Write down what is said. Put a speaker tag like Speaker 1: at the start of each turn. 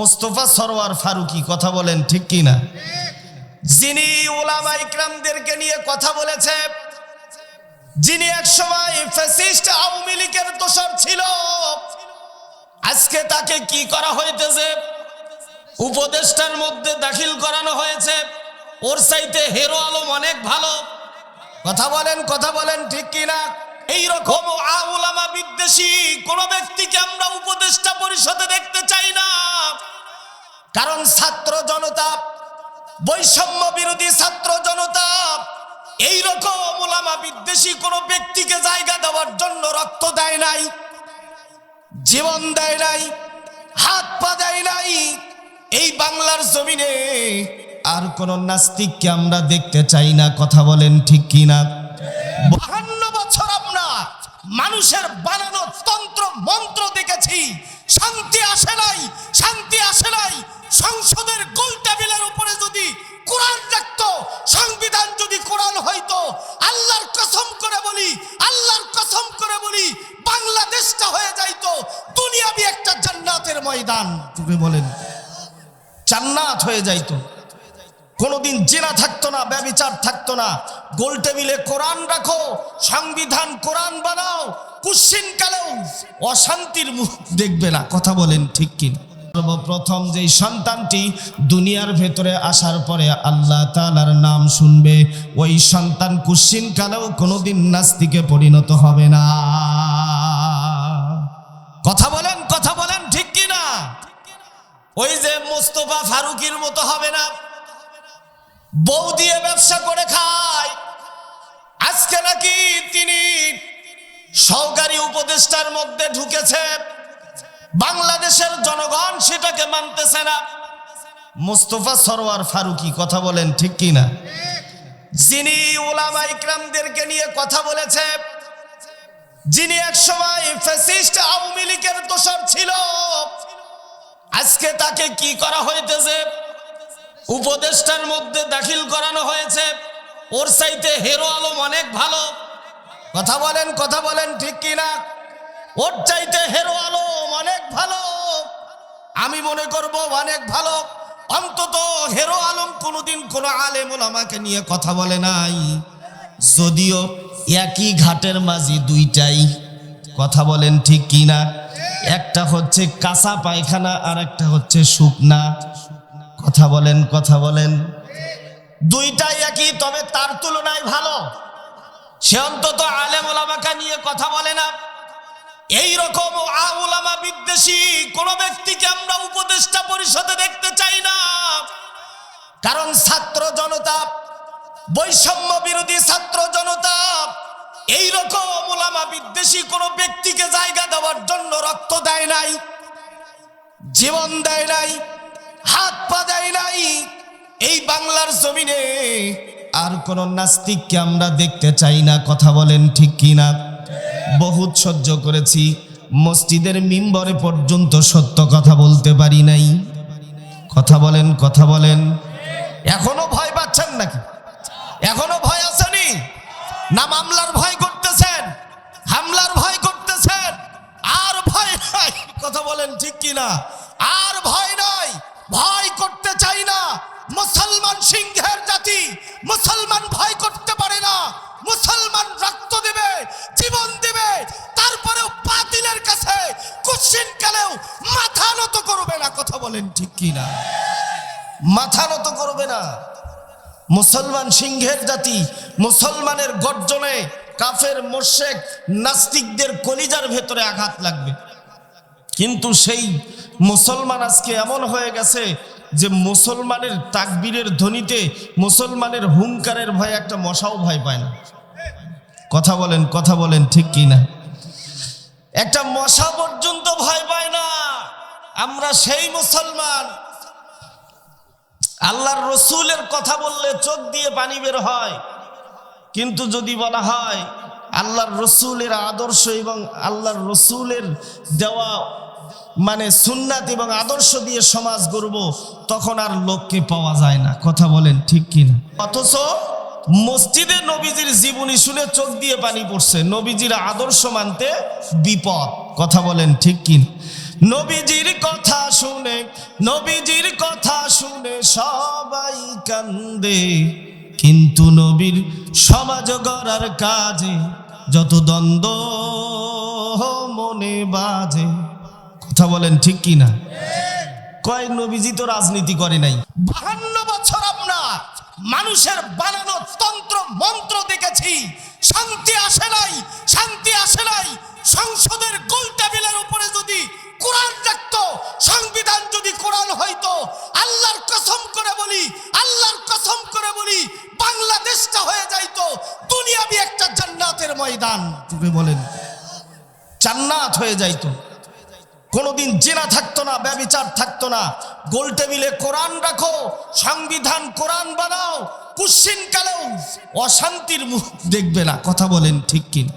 Speaker 1: মোস্তফা সরোয়ার ফারুকি, কথা বলেন ঠিক কি না যিনি ওলামা ইকরামদেরকে নিয়ে কথা বলেছে, যিনি এক সময় ফ্যাসিস্ট আওয়ামী লীগের দোষর ছিল, আজকে তাকে কি করা হইতেছে? উপদেষ্টার মধ্যে দাখিল করানো হয়েছে, ওর চাইতে হেরো আলম অনেক ভালো। কথা বলেন কথা বলেন ঠিক কিনা? এইরকম আউলামা বিদ্বেষী কোন ব্যক্তিকে আমরা উপদেষ্টা পরিষদে দেখতে চাই না। কারণ ছাত্র জনতা, বৈষম্য বিরোধী ছাত্র জনতা এই রকম ওলামা বিদ্বেষী কোন ব্যক্তিকে জায়গা দেওয়ার জন্য রক্ত দেয় নাই, জীবন দেয় নাই, হাত পা দেয় নাই। এই বাংলার জমিনে আর কোন নাস্তিককে আমরা দেখতে চাই না। কথা বলেন ঠিক কিনা? মানুষের বানানো তন্ত্র, মন্ত্র দেখেছি। শান্তি আসে নাই, শান্তি আসে নাই। সংসদের গোল টেবিলের উপরে যদি কোরআন রাখতো সংবিধান যদি কোরআন হইতো, আল্লাহর কসম করে বলি, আল্লাহর কসম করে বলি, বাংলাদেশটা হয়ে যাইতো, দুনিয়াবি একটা জান্নাতের ময়দান। তুমি বলেন, জান্নাত হয়ে যাইতো। কোনোদিন জেনা থাকতো না, ব্যবিচার থাকতো না। গোল টেবিলে কোরআন রাখো, সংবিধান কোরআন বানাও, কুশ্চিন কালেও অশান্তির মুখ দেখবে না। কথা বলেন ঠিক কিনা? প্রথম যেই সন্তানটি দুনিয়ার ভেতরে আসার পরে আল্লাহ তালার নাম শুনবে, ওই সন্তান কুশ্চিন কালেও কোনোদিন নাস্তিকে পরিণত হবে না। কথা বলেন কথা বলেন ঠিক কিনা? ওই যে মোস্তফা ফারুকির মতো হবে না? বউ দিয়ে ব্যবসা করে খায়। আজকে নাকি তিনি সহকারী উপদেষ্টার মধ্যে ঢুকেছে। বাংলাদেশের জনগণ সেটাকে মানতেছে না। মুস্তফা সরোয়ার ফারুকি, কথা বলেন ঠিক কি না? যিনি ওলামা ইকরামদেরকে নিয়ে কথা বলেছে, যিনি এক সময় ফ্যাসিস্ট আওয়ামী লীগের দোষর ছিল, আজকে তাকে কি করা হইতেছে? উপদেষ্টার মধ্যে দাখিল করানো হয়েছে। ওর চাইতে হেরো আলম অনেক ভালো। কথা বলেন কথা বলেন, ঠিক কিনা? ওর চাইতে হেরো আলম অনেক ভালো। আমি মনে করব অনেক ভালো। অন্তত হেরো আলম কোনোদিন কোনো আলেম আমাকে নিয়ে কথা বলে নাই। যদিও একই ঘাটের মাঝে দুইটাই। কথা বলেন ঠিক কিনা? একটা হচ্ছে কাঁচা পায়খানা আর একটা হচ্ছে শুকনা। কথা বলেন কথা বলেন। দুইটাই একই, তবে তার তুলনায় ভালো। সে অন্তত আলেম ওলামাকে নিয়ে কথা বলে না। এই রকম আউলামা বিদ্বেষী কোন ব্যক্তিকে আমরা উপদেষ্টা পরিষদে দেখতে চাই না। কারণ ছাত্র জনতা, বৈষম্য বিরোধী ছাত্র জনতা এই রকম ওলামা বিদ্বেষী কোন ব্যক্তিকে জায়গা দেওয়ার জন্য রক্ত দেয় নাই, জীবন দেয় নাই হাত পা দেয় নাই। এই বাংলার জমিনে আর কোন নাস্তিককে আমরা দেখতে চাই না, কথা বলেন ঠিক কিনা? বহুত সহ্য করেছি, মসজিদের মিম্বরে পর্যন্ত সত্য কথা বলতে পারি নাই। কথা বলেন কথা বলেন। এখনও ভয় পাচ্ছেন নাকি? এখনও ভয় আসেনি না মামলার ভয় করতেছেন, হামলার ভয় করতেছেন, আর ভয় নাই, কথা বলেন ঠিক কিনা? আর ভয় নাই। ভয় করতে চাই না। মুসলমান সিংহের জাতি, মুসলমান ভয় করতে পারে না। মুসলমান রক্ত দেবে, জীবন দেবে, তারপরেও বাতিলের কাছে কুশ্চিন কালেও মাথা নত করবে না। কথা বলেন ঠিক কিনা? মাথা নত করবে না। মুসলমান সিংহের জাতি, মুসলমানের গর্জনে কাফের মোশেক নাস্তিকদের কলিজার ভেতরে আঘাত লাগবে। কিন্তু সেই মুসলমান আজকে এমন হয়ে গেছে যে মুসলমানের তাকবীরের ধ্বনিতে মুসলমানের হুঙ্কারের ভয়ে একটা মশাও ভয় পায় না। কথা বলেন কথা বলেন, ঠিক কি না? একটা মশা পর্যন্ত ভয় পায় না। আমরা সেই মুসলমান। আল্লাহর রসুলের কথা বললে চোখ দিয়ে পানি বের হয়। কিন্তু যদি বলা হয়, আল্লাহর রসুলের আদর্শ এবং আল্লাহর রসুলের দেওয়া মানে সুন্নাত এবং আদর্শ দিয়ে সমাজ গড়ব, তখন আর লোককে পাওয়া যায় না। কথা বলেন ঠিক কিনা? অথচ মসজিদে নবীজির জীবনী শুনে চোখ দিয়ে পানি পড়ছে। নবীজির আদর্শ মানতে বিপদ। কথা বলেন ঠিক কিনা? নবীজির কথা শুনে, নবীজির কথা শুনে সবাই কান্দে। কিন্তু নবীর সমাজ গড়ার কাজে যত দ্বন্দ্ব মনে বাজে। কথা বলেন ঠিক কি না কয় নবীজি তো রাজনীতি করে নাই। বাহান্ন বছর আপনার মানুষের বানানো তন্ত্র মন্ত্র দেখেছি। শান্তি আসে নাই শান্তি আসে নাই। সংসদের গোল টেবিলের উপরে যদি কোরআন রাখতো সংবিধান যদি কোরআন হইতো আল্লাহর কসম করে বলি আল্লাহর কসম করে বলি বাংলাদেশটা হয়ে যাইতো দুনিয়াবি একটা জান্নাতের ময়দান। তুমি বলেন। জান্নাত হয়ে যাইতো। কোনোদিন জেনা থাকতো না, ব্যবিচার থাকতো না। গোল টেবিলে কোরআন রাখো, সংবিধান কোরআন বানাও কুশ্চিনকালেও অশান্তির মুখ দেখবে না। কথা বলেন ঠিক কিনা?